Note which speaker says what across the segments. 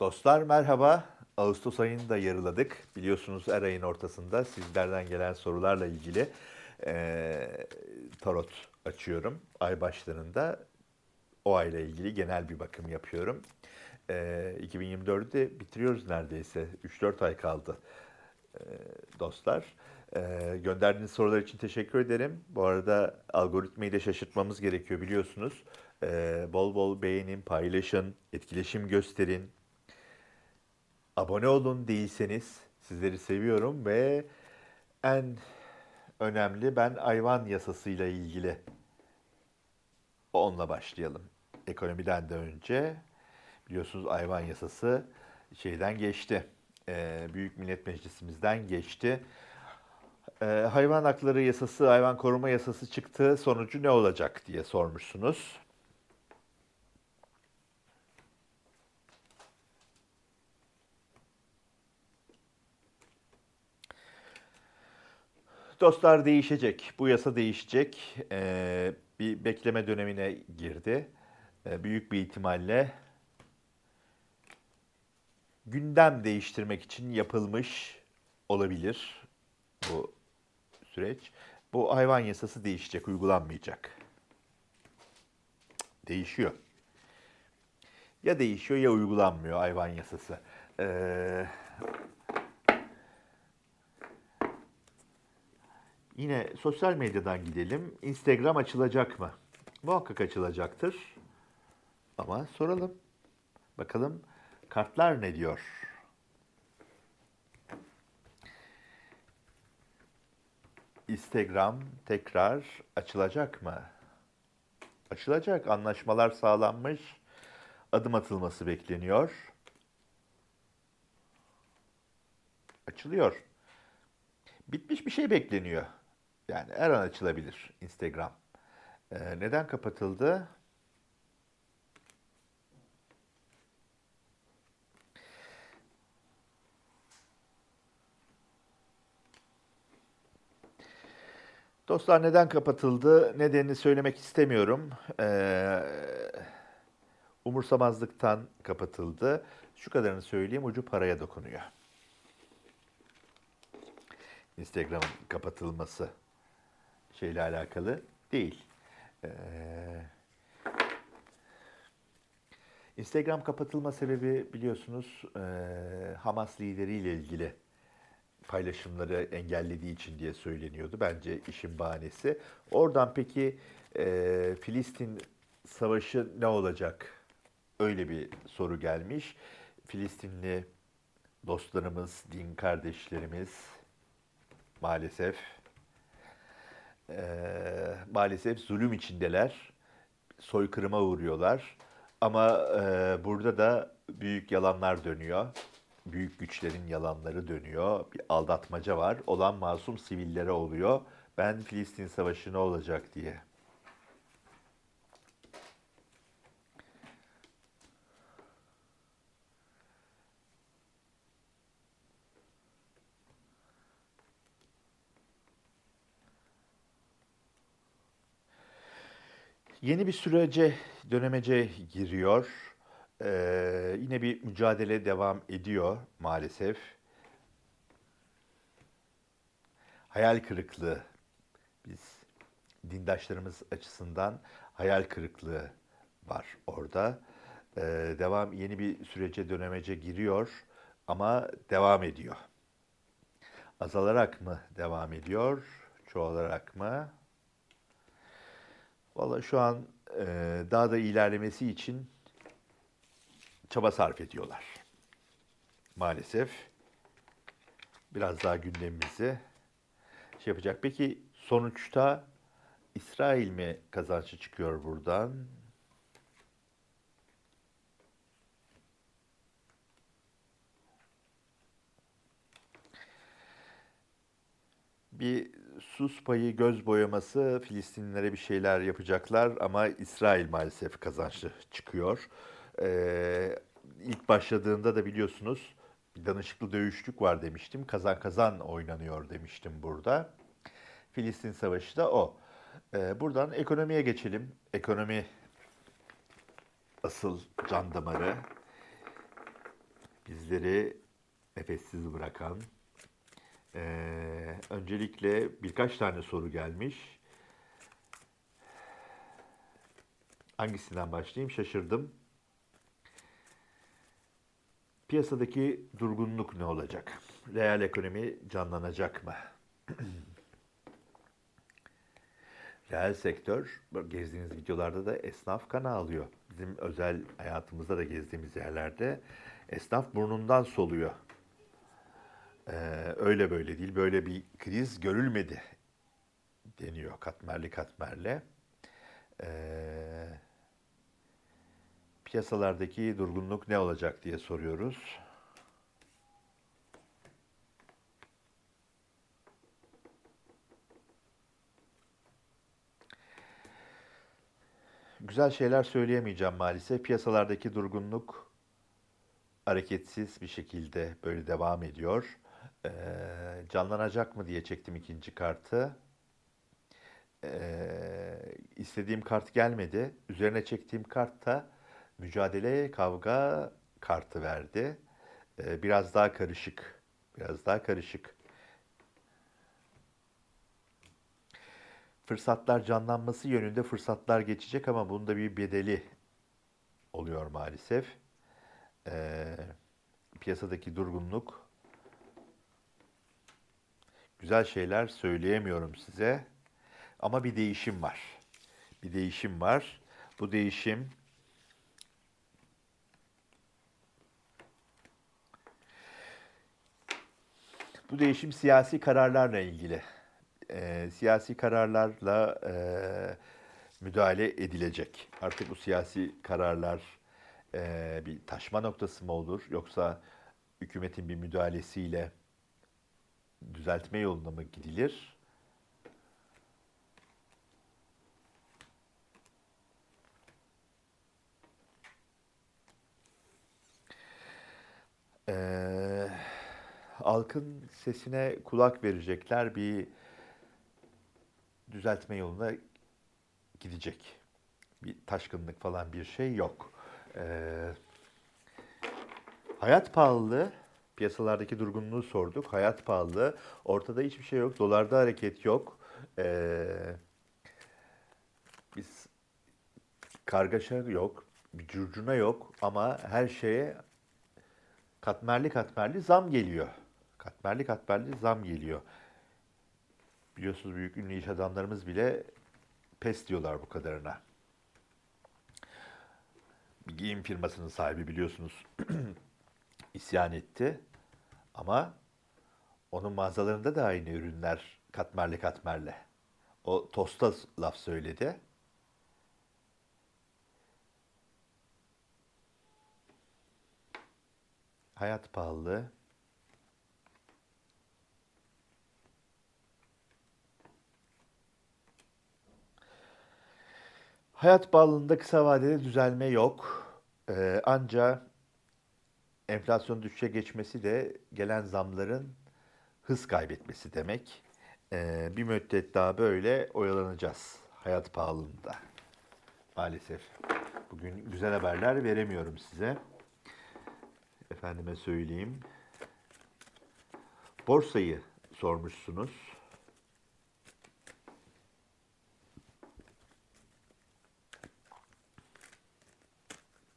Speaker 1: Dostlar merhaba. Ağustos ayını da yarıladık. Biliyorsunuz her ayın ortasında sizlerden gelen sorularla ilgili eee, tarot açıyorum. Ay başlarında o ayla ilgili genel bir bakım yapıyorum. Eee 2024'ü de bitiriyoruz neredeyse. 3-4 ay kaldı eee, dostlar. Eee, gönderdiğiniz sorular için teşekkür ederim. Bu arada algoritmayı da şaşırtmamız gerekiyor biliyorsunuz. Eee, bol bol beğenin, paylaşın, etkileşim gösterin. Abone olun değilseniz sizleri seviyorum ve en önemli ben hayvan yasasıyla ilgili onunla başlayalım. Ekonomiden de önce biliyorsunuz hayvan yasası şeyden geçti. Ee, Büyük Millet Meclisimizden geçti. Ee, hayvan hakları yasası, hayvan koruma yasası çıktı. Sonucu ne olacak diye sormuşsunuz. Dostlar değişecek. Bu yasa değişecek. Ee, bir bekleme dönemine girdi. Ee, büyük bir ihtimalle gündem değiştirmek için yapılmış olabilir bu süreç. Bu hayvan yasası değişecek, uygulanmayacak. Değişiyor. Ya değişiyor ya uygulanmıyor hayvan yasası. Ee, Yine sosyal medyadan gidelim. Instagram açılacak mı? Muhakkak açılacaktır. Ama soralım. Bakalım kartlar ne diyor? Instagram tekrar açılacak mı? Açılacak. Anlaşmalar sağlanmış. Adım atılması bekleniyor. Açılıyor. Bitmiş bir şey bekleniyor. Yani her an açılabilir Instagram. Ee, neden kapatıldı? Dostlar neden kapatıldı? Nedenini söylemek istemiyorum. Ee, umursamazlıktan kapatıldı. Şu kadarını söyleyeyim, ucu paraya dokunuyor. Instagram'ın kapatılması şeyle alakalı değil. Ee, Instagram kapatılma sebebi biliyorsunuz eee, Hamas lideriyle ilgili paylaşımları engellediği için diye söyleniyordu. Bence işin bahanesi. Oradan peki eee, Filistin savaşı ne olacak? Öyle bir soru gelmiş. Filistinli dostlarımız, din kardeşlerimiz maalesef eee, maalesef zulüm içindeler. Soykırıma uğruyorlar. Ama eee, burada da büyük yalanlar dönüyor. Büyük güçlerin yalanları dönüyor. Bir aldatmaca var. Olan masum sivillere oluyor. Ben Filistin Savaşı ne olacak diye. Yeni bir sürece, dönemece giriyor. Eee, yine bir mücadele devam ediyor maalesef. Hayal kırıklığı. Biz dindaşlarımız açısından hayal kırıklığı var orada. Eee, devam yeni bir sürece, dönemece giriyor ama devam ediyor. Azalarak mı devam ediyor, çoğalarak mı? Valla şu an eee, daha da ilerlemesi için çaba sarf ediyorlar. Maalesef biraz daha gündemimizi şey yapacak. Peki sonuçta İsrail mi kazançlı çıkıyor buradan? Bir sus payı, göz boyaması Filistinlilere bir şeyler yapacaklar ama İsrail maalesef kazançlı çıkıyor. Ee, ilk başladığında da biliyorsunuz bir danışıklı dövüşlük var demiştim. Kazan kazan oynanıyor demiştim burada. Filistin Savaşı da o. Ee, buradan ekonomiye geçelim. Ekonomi asıl can damarı. bizleri nefessiz bırakan. Ee, öncelikle birkaç tane soru gelmiş. Hangisinden başlayayım şaşırdım. Piyasadaki durgunluk ne olacak? Reel ekonomi canlanacak mı? Reel sektör, gezdiğiniz videolarda da esnaf kan ağlıyor. Bizim özel hayatımızda da gezdiğimiz yerlerde esnaf burnundan soluyor. Ee, öyle böyle değil, böyle bir kriz görülmedi deniyor katmerli katmerle. Ee, piyasalardaki durgunluk ne olacak diye soruyoruz. Güzel şeyler söyleyemeyeceğim maalesef. Piyasalardaki durgunluk hareketsiz bir şekilde böyle devam ediyor. Ee, canlanacak mı diye çektim ikinci kartı. Ee, istediğim kart gelmedi. Üzerine çektiğim kart da mücadele, kavga kartı verdi. Ee, biraz daha karışık. Biraz daha karışık. Fırsatlar canlanması yönünde fırsatlar geçecek ama bunda bir bedeli oluyor maalesef. Ee, piyasadaki durgunluk güzel şeyler söyleyemiyorum size. Ama bir değişim var. Bir değişim var. Bu değişim bu değişim siyasi kararlarla ilgili. Ee, siyasi kararlarla e, müdahale edilecek. Artık bu siyasi kararlar e, bir taşma noktası mı olur yoksa hükümetin bir müdahalesiyle düzeltme yoluna mı gidilir? Ee, halkın sesine kulak verecekler bir düzeltme yoluna gidecek. Bir taşkınlık falan bir şey yok. Ee, hayat pahalılığı, piyasalardaki durgunluğu sorduk. Hayat pahalılığı, ortada hiçbir şey yok. Dolarda hareket yok. Ee, biz kargaşa yok, bir curcuna yok ama her şeye katmerli katmerli zam geliyor. Katmerli katmerli zam geliyor. Biliyorsunuz büyük ünlü iş adamlarımız bile pes diyorlar bu kadarına. Bir giyim firmasının sahibi biliyorsunuz isyan etti. Ama onun mağazalarında da aynı ürünler katmerli katmerli. O tosta laf söyledi. Hayat pahalılığı. Hayat pahalılığında kısa vadede düzelme yok. Ee, ancak enflasyon düşüşe geçmesi de gelen zamların hız kaybetmesi demek. Ee, bir müddet daha böyle oyalanacağız hayat pahalılığında. Maalesef. Bugün güzel haberler veremiyorum size. Efendime söyleyeyim. Borsayı sormuşsunuz.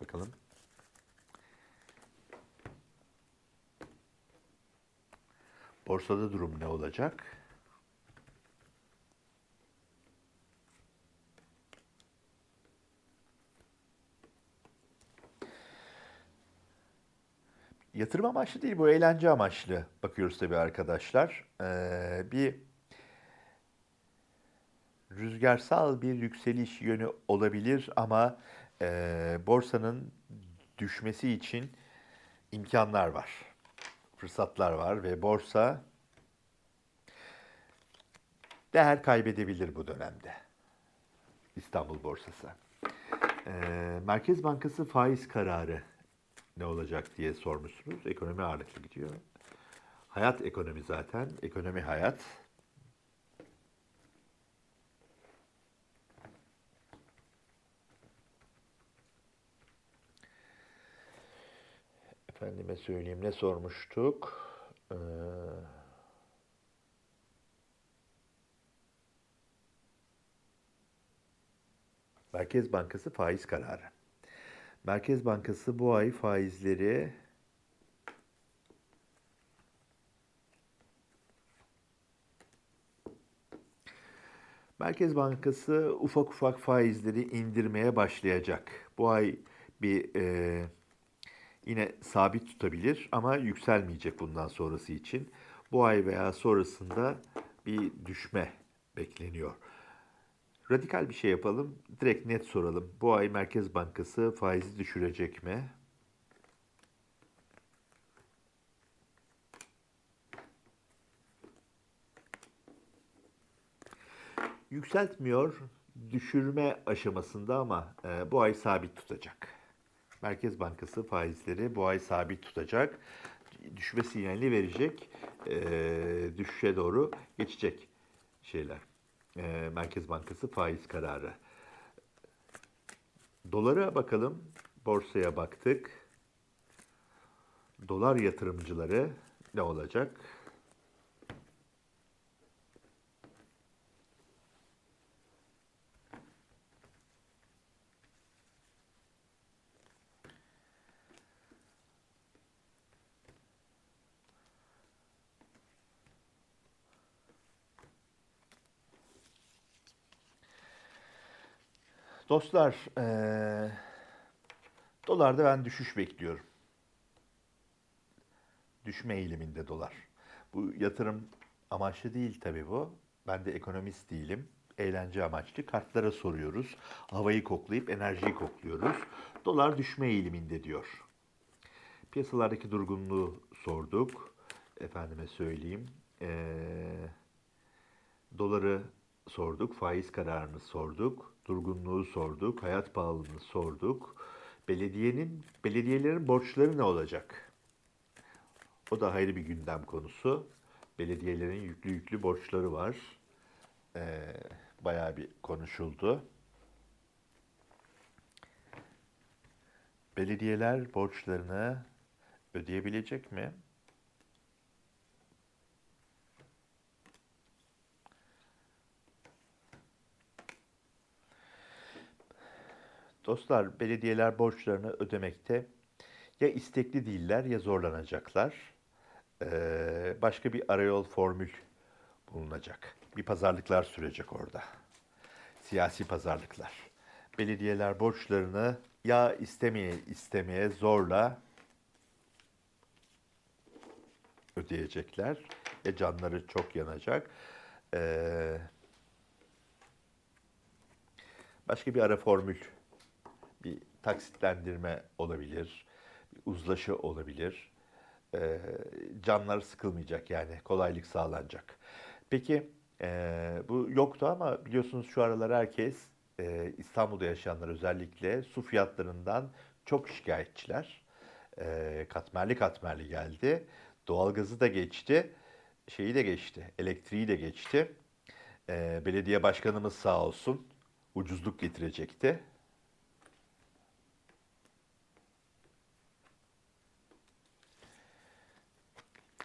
Speaker 1: Bakalım. Borsada durum ne olacak? Yatırım amaçlı değil, bu eğlence amaçlı bakıyoruz tabii arkadaşlar. Ee, bir rüzgarsal bir yükseliş yönü olabilir ama e, borsanın düşmesi için imkanlar var, fırsatlar var ve borsa değer kaybedebilir bu dönemde. İstanbul borsası. Ee, Merkez Bankası faiz kararı ne olacak diye sormuşsunuz. Ekonomi ağırlıklı gidiyor. Hayat ekonomi zaten. Ekonomi hayat. Efendime söyleyeyim ne sormuştuk? Ee, Merkez Bankası faiz kararı. Merkez Bankası bu ay faizleri Merkez Bankası ufak ufak faizleri indirmeye başlayacak. Bu ay bir e, yine sabit tutabilir ama yükselmeyecek bundan sonrası için. Bu ay veya sonrasında bir düşme bekleniyor. Radikal bir şey yapalım. Direkt net soralım. Bu ay Merkez Bankası faizi düşürecek mi? Yükseltmiyor, düşürme aşamasında ama e, bu ay sabit tutacak. Merkez Bankası faizleri bu ay sabit tutacak. Düşme sinyalini verecek. E, düşüşe doğru geçecek şeyler. E, Merkez Bankası faiz kararı. Dolara bakalım. Borsaya baktık. Dolar yatırımcıları ne olacak? Dostlar, eee dolarda ben düşüş bekliyorum. Düşme eğiliminde dolar. Bu yatırım amaçlı değil tabii bu. Ben de ekonomist değilim. Eğlence amaçlı kartlara soruyoruz. Havayı koklayıp enerjiyi kokluyoruz. Dolar düşme eğiliminde diyor. Piyasalardaki durgunluğu sorduk. Efendime söyleyeyim. Eee Doları sorduk, faiz kararını sorduk, durgunluğu sorduk, hayat pahalılığını sorduk. Belediyenin, belediyelerin borçları ne olacak? O da ayrı bir gündem konusu. Belediyelerin yüklü yüklü borçları var. Ee, bayağı bir konuşuldu. Belediyeler borçlarını ödeyebilecek mi? Dostlar, belediyeler borçlarını ödemekte ya istekli değiller ya zorlanacaklar. Ee, başka bir arayol formül bulunacak. Bir pazarlıklar sürecek orada. Siyasi pazarlıklar. Belediyeler borçlarını ya istemeye istemeye zorla ödeyecekler. Ya canları çok yanacak. Ee, başka bir ara formül taksitlendirme olabilir, uzlaşı olabilir. Ee, canlar sıkılmayacak yani kolaylık sağlanacak. Peki e, bu yoktu ama biliyorsunuz şu aralar herkes e, İstanbul'da yaşayanlar özellikle su fiyatlarından çok şikayetçiler. E, katmerli katmerli geldi. Doğalgazı da geçti, şeyi de geçti, elektriği de geçti. E, belediye başkanımız sağ olsun ucuzluk getirecekti.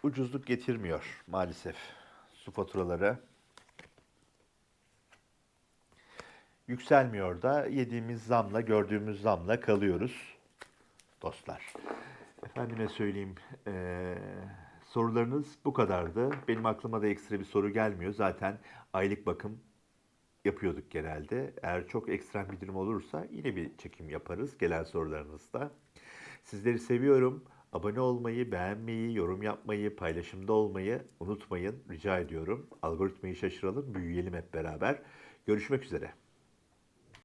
Speaker 1: Ucuzluk getirmiyor maalesef su faturaları. Yükselmiyor da yediğimiz zamla, gördüğümüz zamla kalıyoruz dostlar. Efendime söyleyeyim, eee, sorularınız bu kadardı. Benim aklıma da ekstra bir soru gelmiyor. Zaten aylık bakım yapıyorduk genelde. Eğer çok ekstrem bir durum olursa yine bir çekim yaparız gelen sorularınızda. Sizleri seviyorum. Abone olmayı, beğenmeyi, yorum yapmayı, paylaşımda olmayı unutmayın. Rica ediyorum. Algoritmayı şaşıralım, büyüyelim hep beraber. Görüşmek üzere.